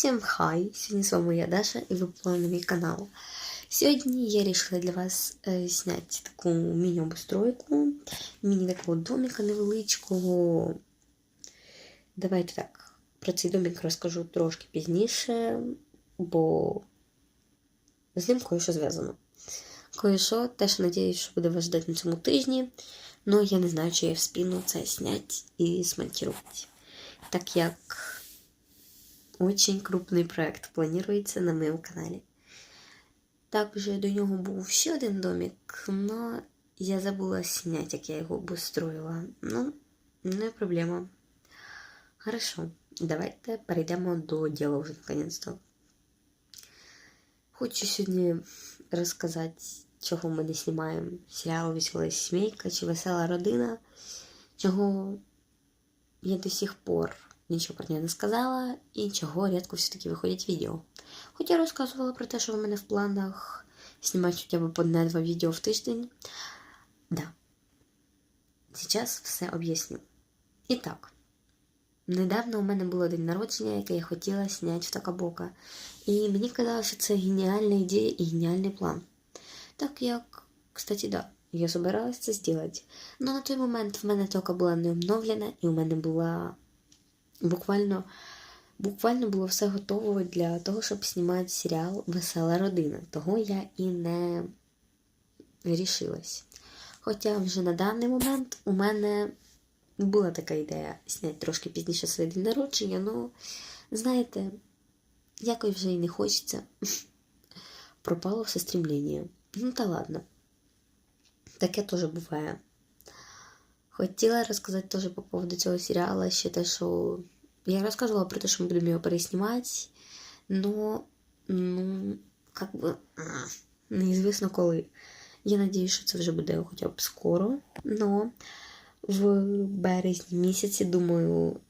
Всім хай! Сьогодні з вами я Даша ви попали на мій канал. Сьогодні я вирішила для вас е, зняти таку міні-обустройку, міні такого домика невеличкого. Давайте так, про цей домик розкажу трошки пізніше, бо з ним кое-що зв'язано. Кое-що, теж надіюсь, що буде вас ждати на цьому тижні, але я не знаю, чи я вспіну це зняти і смонтувати. Так як очень крупний проект планується на моєму каналі. Також до нього був ще один домик, але я забула зняти, як я його обустроїла. Ну, не проблема. Хорошо, давайте перейдемо до діла вже наконец-то. Хочу сьогодні розказати, чого ми не знімаємо серіал Весела сімейка чи Весела родина, чого я до сих пор нічого про нього не сказала, і чого рідко все-таки виходять відео. Хоч я розказувала про те, що в мене в планах знімати хоча б одне-два відео в тиждень. Да. Зараз все об'ясню. І так, недавно у мене було день народження, яке я хотіла зняти в Такабока. І мені казалося, що це геніальна ідея і геніальний план. Так як, кстати, да, я собиралась це зробити. Но на той момент в мене тока була не обновлена, і у мене була буквально буквально було все готово для того, щоб знімати серіал Весела родина. Того я і не рішилась. Хоча вже на даний момент у мене була така ідея зняти трошки пізніше своє день народження, але, знаєте, якось вже і не хочеться. Пропало все стрімління. Ну та ладно. Таке теж буває. Хотіла розказати теж по поводу цього серіалу ще те, що я розказувала про те, що ми будемо його переснімати, но, ну, как би, неізвісно коли. Я надіюсь, що це вже буде хоча б скоро, но в березні місяці, думаю,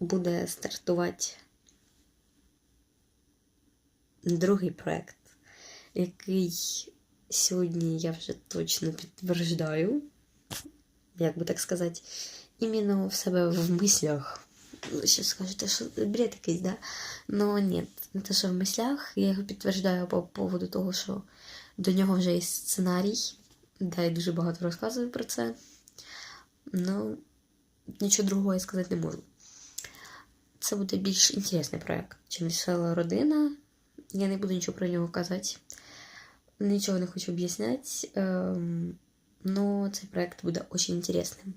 буде стартувати другий проект, який сьогодні я вже точно підтверждаю як би так сказати, іменно в себе в мислях. Ще скажете, що бред якийсь, да? Ну ні, не те, що в мислях. Я його підтверждаю по поводу того, що до нього вже є сценарій. Да, я дуже багато розказую про це. Ну, нічого другого я сказати не можу. Це буде більш інтересний проєкт, чим весела родина. Я не буду нічого про нього казати. Нічого не хочу об'ясняти. Ем... Ну, цей проект буде дуже інтересним.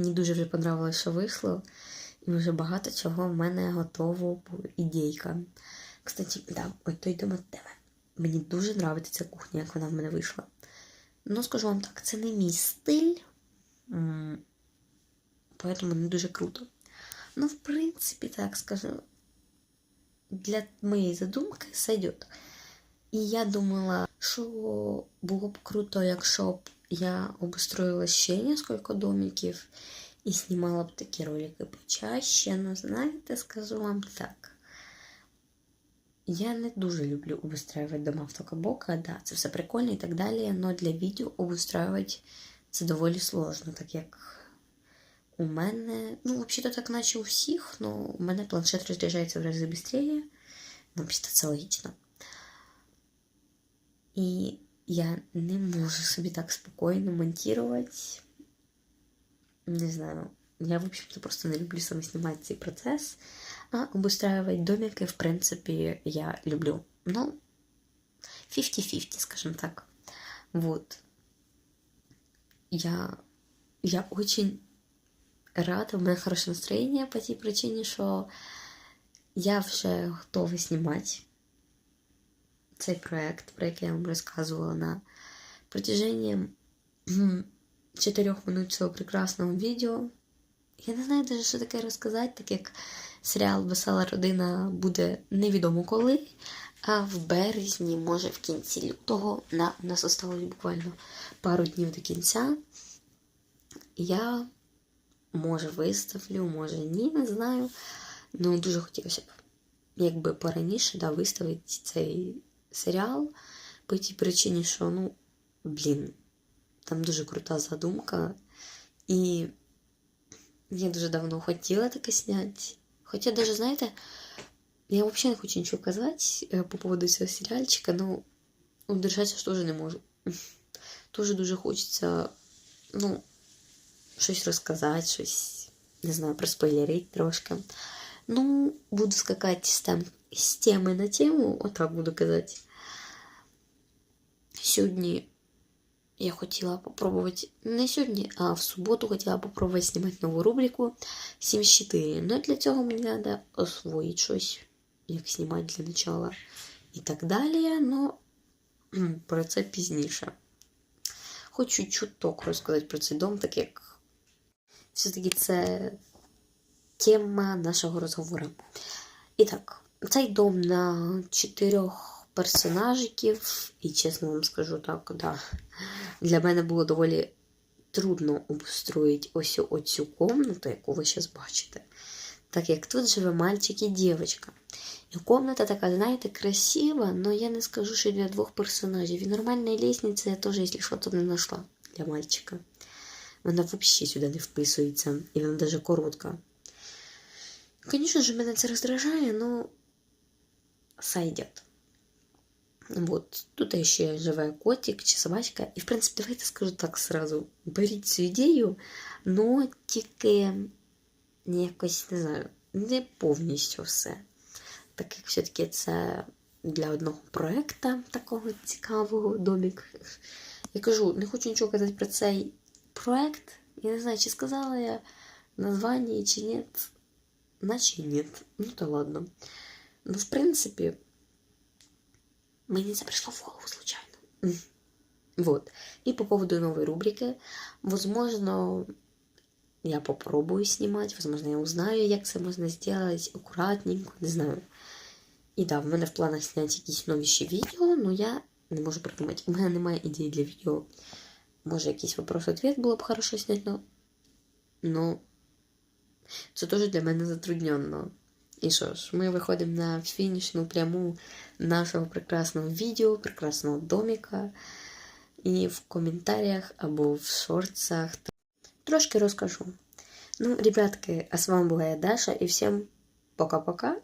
Мені дуже вже подобалося, що вийшло, і вже багато чого в мене готово ідейка. Кстати, да, ось той дом від тебе. Мені дуже подобається ця кухня, як вона в мене вийшла. Ну, скажу вам так, це не мій стиль, поэтому не дуже круто. Ну, в принципі, так скажу, для моєї задумки сойдет. І я думала, що було б круто, якщо б я обустроїла ще кілька домиків і знімала б такі ролики почаще. Ну, знаєте, скажу вам так. Я не дуже люблю обустроювати дома в Токабока, да, це все прикольно і так далі, але для відео обустроювати це доволі сложно, так як у мене, ну, взагалі-то так наче у всіх, але у мене планшет розряджається в рази швидше, ну, взагалі це логічно. І я не можу собі так спокійно монтувати. Не знаю. Я, в общем-то, просто не люблю саме знімати цей процес. А обустраивать домики, в принципі, я люблю. Ну, 50-50, скажем так. Вот. Я, я очень рада, у мене хороше настроєння по тій причині, що я вже готова знімати цей проект, про який я вам розказувала на протяженні 4 минут цього прекрасного відео. Я не знаю даже, що таке розказати, так як серіал Весела родина буде невідомо коли, а в березні, може в кінці лютого, на, у нас осталось буквально пару днів до кінця. Я, може, виставлю, може ні, не знаю. Ну, дуже хотілося б, якби пораніше да, виставити цей серіал по тій причині, що, ну, блін, там дуже крута задумка. І я дуже давно хотіла таке зняти. Хоча, даже, знаєте, Я взагалі не хочу нічого казати е, по поводу цього серіальчика, ну, удержатися ж теж не можу. Тоже дуже хочеться, ну, щось розказати, щось, не знаю, проспойлерити трошки. Ну, буду скакати з, тем, з теми на тему, отак буду казати. Сьогодні я хотіла попробувати, не сьогодні, а в суботу хотіла попробувати знімати нову рубрику 7-4. Ну, для цього мені треба освоїти щось, як знімати для начала і так далі. Ну, про це пізніше. Хочу чуток розказати про цей дом, так як все-таки це тема нашого розговору. І так, цей дом на чотирьох персонажиків, і чесно вам скажу так, да, для мене було доволі трудно обустроїти ось оцю комнату, яку ви зараз бачите. Так як тут живе мальчик і дівчинка. І комната така, знаєте, красива, але я не скажу, що для двох персонажів. І нормальної лестниці я теж, якщо що, то не знайшла для мальчика. Вона взагалі сюди не вписується, і вона навіть коротка. Звісно ж, мене це роздражає, но сойдет. Вот. Тут ще живе котик чи собачка. І, в принципі, давайте скажу так сразу. Беріть цю ідею, но тільки якось, не знаю, не повністю все. Так як все-таки це для одного проекта такого цікавого домик. Я кажу, не хочу нічого казати про цей проект. Я не знаю, чи сказала я название, чи ні. Наче ні. Ну то ладно. Ну, в принципі, мені це прийшло в голову случайно. Вот. И по поводу новой рубрики. Возможно, я попробую снимать, возможно, я узнаю, як це можна сделать акуратненько, не знаю. І да, в мене в планах зняти якісь новіші відео, але я не можу придумати. У мене немає ідей для відео. Може, якийсь вопрос-ответ було б хорошо зняти, но... но це теж для мене затрудненно. І що ж, ми виходимо на фінішну пряму нашого прекрасного відео, прекрасного домика. І в коментарях або в шорцах трошки розкажу. Ну, ребятки, а с вами была я Даша, и всем пока-пока.